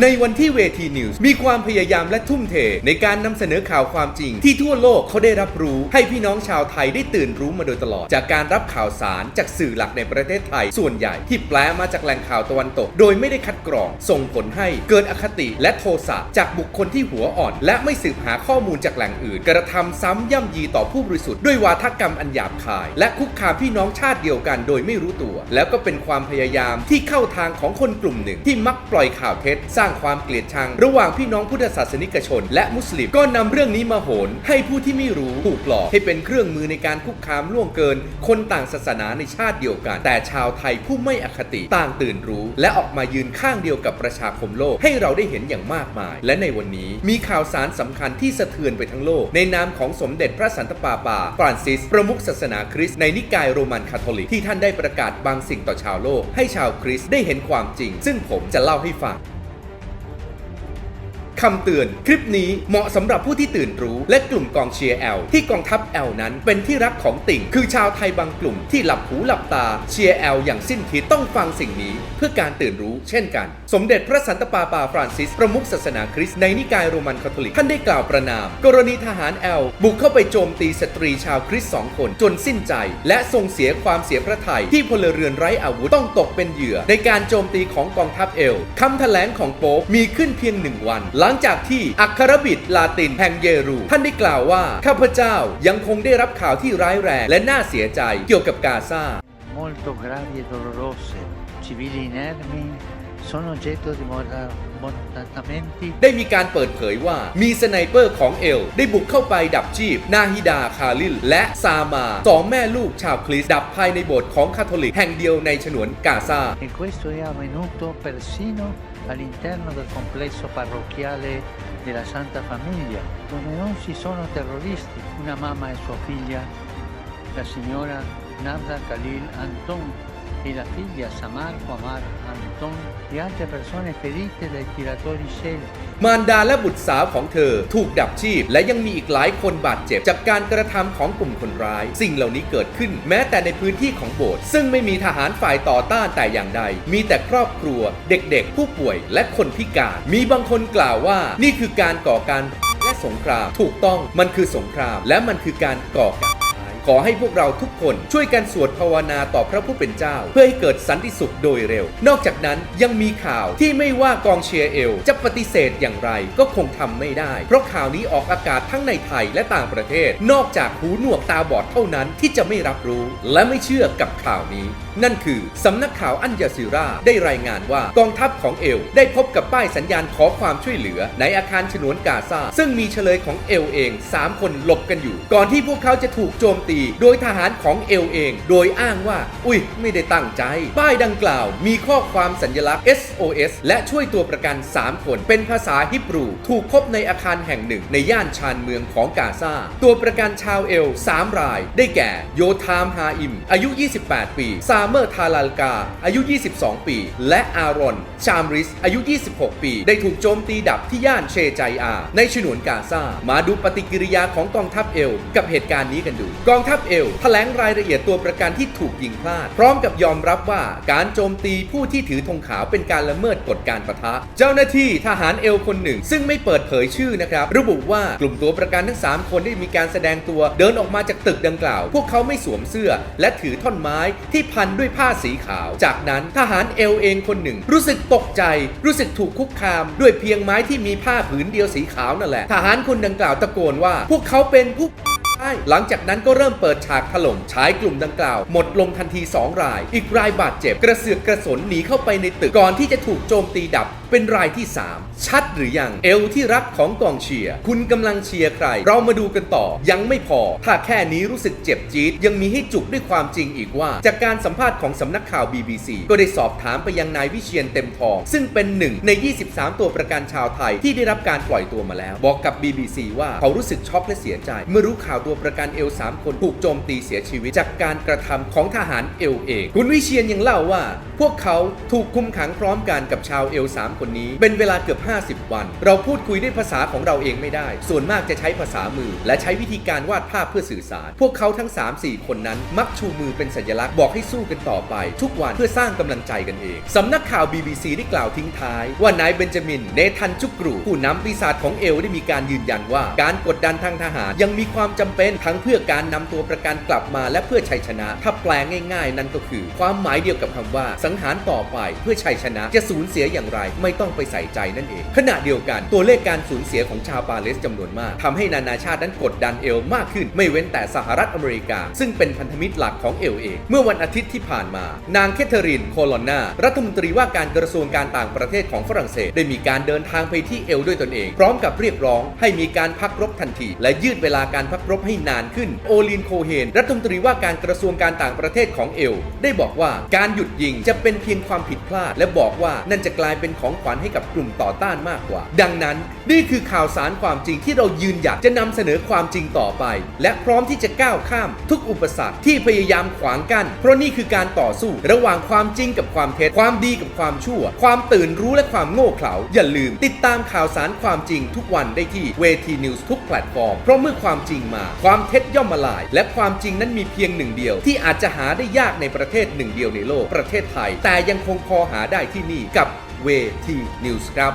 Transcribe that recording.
ในวันที่เวทีนิวส์มีความพยายามและทุ่มเท ในการนำเสนอข่าวความจริง ที่ทั่วโลกเขาได้รับรู้ ให้พี่น้องชาวไทยได้ตื่นรู้มาโดยตลอด จากการรับข่าวสารจากสื่อหลักในประเทศไทย ส่วนใหญ่ ที่แปลมาจากแหล่งข่าวตะวันตก โดยไม่ได้คัดกรอง ส่งผลให้เกิดอคติและโทสะจากบุคคลที่หัวอ่อน และไม่สืบหาข้อมูลจากแหล่งอื่น กระทำซ้ำย่ำยีต่อผู้บริสุทธิ์ด้วยวาทกรรมอันหยาบคาย และคุกคามพี่น้องชาติเดียวกัน โดยไม่รู้ตัว แล้วก็เป็นความพยายามที่เข้าทางของคนกลุ่มหนึ่ง ที่มักปล่อยข่าวเท็จร้างความเกลียดชัง ระหว่างพี่น้องพุทธศาสนิกชน และมุสลิมก็นำเรื่องนี้มาโหน ให้ผู้ที่ไม่รู้ถูกหลอกให้เป็นเครื่องมือในการคุกคามล่วงเกิน คนต่างศาสนาในชาติเดียวกัน แต่ชาวไทยผู้ไม่อคติต่างตื่นรู้ และออกมายืนข้างเดียวกับประชาคมโลก ให้เราได้เห็นอย่างมากมาย และในวันนี้มีข่าวสารสำคัญที่สะเทือนไปทั้งโลก ในนามของสมเด็จพระสันตะปาปาฟรานซิส ประมุขศาสนาคริสต์ในนิกายโรมันคาทอลิกที่ท่านได้ประกาศบางสิ่งต่อชาวโลก ให้ชาวคริสต์ได้เห็นความจริง ซึ่งผมจะเล่าให้ฟัง คำเตือน คลิปนี้เหมาะสำหรับผู้ที่ตื่นรู้ และกลุ่มกองเชียร์แอลที่กองทัพแอลนั้นเป็นที่รักของติ่ง คือชาวไทยบางกลุ่มที่หลับหูหลับตาเชียร์แอลอย่างสิ้นคิดต้องฟังสิ่งนี้ เพื่อการตื่นรู้เช่นกัน สมเด็จพระสันตะปาปาฟรานซิส ประมุขศาสนาคริสต์ในนิกายโรมันคาทอลิก ท่านได้กล่าวประนาม กรณีทหารแอลบุกเข้าไปโจมตีสตรีชาวคริสต์สองคนจนสิ้นใจ และทรงเสียความเสียพระทัยที่พลเรือนไร้อาวุธต้องตกเป็นเหยื่อ ในการโจมตีของกองทัพเอลคำแถลงของโป๊ปมีขึ้นเพียงหนึ่งวันหลังงจากที่อัครบิดลาตินแห่งเยรู ท่านได้กล่าวว่า ข้าพเจ้ายังคงได้รับข่าวที่ร้ายแรงและน่าเสียใจเกี่ยวกับกาซา molto gravi e dolorose. Civili inermi sono oggetto di mora- bombardamenti ได้มีการเปิดเผยว่ามีสไนเปอร์ของเอล ได้บุกเข้าไปดับชีพ นาฮิดาคาลิล และซามาสองแม่ลูกชาวคริสต์ดับภายในโบสถ์ของคาทอลิกแห่งเดียวในฉนวนกาซา e questo è avvenuto persino all'interno del complesso parrocchiale della Santa Famiglia, dove non ci sono terroristi. Una mamma e sua figlia, la signora Nabda Khalil Anton e la figlia Samar Omar Anton e altre persone ferite dai tiratori scelti. มารดาและบุตรสาวของเธอ ถูกดับชีพ และยังมีอีกหลายคนบาดเจ็บ จากการกระทำของกลุ่มคนร้าย สิ่งเหล่านี้เกิดขึ้น แม้แต่ในพื้นที่ของโบสถ์ซึ่งไม่มีทหารฝ่ายต่อต้านแต่อย่างใด มีแต่ครอบครัว เด็กๆ ผู้ป่วย และคนพิการ มีบางคนกล่าวว่า นี่คือการก่อการและสงคราม ถูกต้องมันคือสงคราม และมันคือการก่อการ ขอให้พวกเราทุกคนช่วยกันสวดภาวนาต่อพระผู้เป็นเจ้า เพื่อให้เกิดสันติสุขโดยเร็ว นอกจากนั้นยังมีข่าวที่ไม่ว่ากองเชียร์เอล จะปฏิเสธอย่างไรก็คงทำไม่ได้ เพราะข่าวนี้ออกอากาศทั้งในไทยและต่างประเทศ นอกจากหูหนวกตาบอดเท่านั้นที่จะไม่รับรู้ และไม่เชื่อกับข่าวนี้นั่นคือสำนักข่าวอันยาซิราได้รายงานว่ากองทัพของเอล ได้พบกับป้ายสัญญาณขอความช่วยเหลือ ในอาคารฉนวนกาซาซึ่งมีเฉลยของเอลเอง 3 คนหลบกันอยู่ ก่อนที่พวกเขาจะถูกโจมตี โดยทหารของเอลเอง โดยอ้างว่า อุ้ยไม่ได้ตั้งใจ ป้ายดังกล่าว มีข้อความสัญลักษณ์ SOS และช่วยตัวประกัน 3 คน เป็นภาษาฮิบรู ถูกพบในอาคารแห่งหนึ่ง ในย่านชานเมืองของกาซาตัวประกันชาวเอล 3 ราย ได้แก่ โยธามฮาอิม อายุ 28 ปีซาาเมอร์ทาลาลกา อายุ 22 ปี และอารอน ชามริส อายุ 26 ปี ได้ถูกโจมตีดับที่ย่านเชใจอาในฉนวนกาซา มาดูปฏิกิริยาของกองทัพเอล กับเหตุการณ์นี้กันดู กองทัพเอลแถลงรายละเอียดตัวประกันที่ถูกยิงพลาด พร้อมกับยอมรับว่าการโจมตีผู้ที่ถือธงขาวเป็นการละเมิดกฎการประทะ เจ้าหน้าที่ทหารเอลคนหนึ่ง ซึ่งไม่เปิดเผยชื่อนะครับ ระบุว่ากลุ่มตัวประกันทั้ง 3 คนได้มีการแสดงตัวเดินออกมาจากตึกดังกล่าว พวกเขาไม่สวมเสื้อ และถือท่อนไม้ที่พันด้วยผ้าสีขาว จากนั้นทหารเอลเองคนหนึ่ง รู้สึกตกใจ รู้สึกถูกคุกคาม ด้วยเพียงไม้ที่มีผ้าผืนเดียวสีขาวนั่นแหละ ทหารคนดังกล่าวตะโกนว่า พวกเขาเป็นผู้ใช่หลังจากนั้นก็เริ่มเปิดฉากถล่มชายกลุ่มดังกล่าว หมดลงทันที 2 ราย อีกรายบาดเจ็บ กระเสือกกระสนหนีเข้าไปในตึกก่อนที่จะถูกโจมตีดับ เป็นรายที่ 3 ชัดหรือยัง เอลที่รักของกองเชียร์คุณกำลังเชียร์ใคร เรามาดูกันต่อ ยังไม่พอ ถ้าแค่นี้รู้สึกเจ็บจี๊ดยังมีให้จุกด้วยความจริงอีกว่า จากการสัมภาษณ์ของสำนักข่าว BBC ก็ได้สอบถามไปยังนายวิเชียนเต็มทอง ซึ่งเป็นหนึ่งใน 23 ตัวประกันชาวไทยที่ได้รับการปล่อยตัวมาแล้ว บอกกับ BBC ว่าเขารู้สึกช็อกและเสียใจ เมื่อรู้ข่าวตัวประกันเอล3คนถูกโจมตีเสียชีวิตจากการกระทำของทหารเอลเองคุณวิเชียนยังเล่าว่า พวกเขาถูกคุมขังพร้อมกันกับชาวเอล3คนคนนี้ เป็นเวลาเกือบ 50 วัน เราพูดคุยด้วยภาษาของเราเองไม่ได้ ส่วนมากจะใช้ภาษามือ และใช้วิธีการวาดภาพเพื่อสื่อสาร พวกเขาทั้ง 3-4 คนนั้น มักชูมือเป็นสัญลักษณ์บอกให้สู้กันต่อไป ทุกวันเพื่อสร้างกำลังใจกันเองสำนักข่าว BBC ได้กล่าวทิ้งท้าย ว่านายเบนจามินเนทันจุกรูผู้นำปีศาจของเอลได้มีการยืนยันว่า การกดดันทางทหารยังมีความจำเป็นทั้งเพื่อการนำตัวประกันกลับมาและเพื่อชัยชนะ ถ้าแปลง่าย ๆ นั่นก็คือ ความหมายเดียวกับคำว่า สังหารต่อไปเพื่อชัยชนะจะสูญเสียอย่างไรไม่ต้องไปใส่ใจนั่นเอง ขณะเดียวกันตัวเลขการสูญเสียของชาวปาเลสจำนวนมากทำให้นานาชาตินั้นกดดันเอลมากขึ้น ไม่เว้นแต่สหรัฐอเมริกา ซึ่งเป็นพันธมิตรหลักของเอลเองเมื่อวันอาทิตย์ที่ผ่านมา นางแคทเธอรีนโคลอนนา รัฐมนตรีว่าการกระทรวงการต่างประเทศของฝรั่งเศส ได้มีการเดินทางไปที่เอลด้วยตนเอง พร้อมกับเรียกร้องให้มีการพักรบทันที และยืดเวลาการพักรบให้นานขึ้น โอลินโคเฮน รัฐมนตรีว่าการกระทรวงการต่างประเทศของเอลได้บอกว่าการหยุดยิงจะเป็นเพียงความผิดพลาด และบอกว่านั่นจะกลายเป็นของขวัญให้กับกลุ่มต่อต้านมากกว่า ดังนั้นนี่คือข่าวสารความจริงที่เรายืนหยัดจะนำเสนอความจริงต่อไป และพร้อมที่จะก้าวข้าม ทุกอุปสรรคที่พยายามขวางกั้นเพราะนี่คือการต่อสู้ ระหว่างความจริงกับความเท็จความดีกับความชั่ว ความตื่นรู้และความโง่เขลาอย่าลืม ติดตามข่าวสารความจริงทุกวันได้ที่เวทีนิวส์ทุกแพลตฟอร์มเพราะเมื่อความจริงมา ความเท็จย่อมมาลาย และความจริงนั้นมีเพียงหนึ่งเดียว ที่อาจจะหาได้ยากในประเทศหนึ่งเดียวในโลกประเทศไทย แต่ยังคงพอหาได้ที่นี่กับ เวทีนิวส์ครับ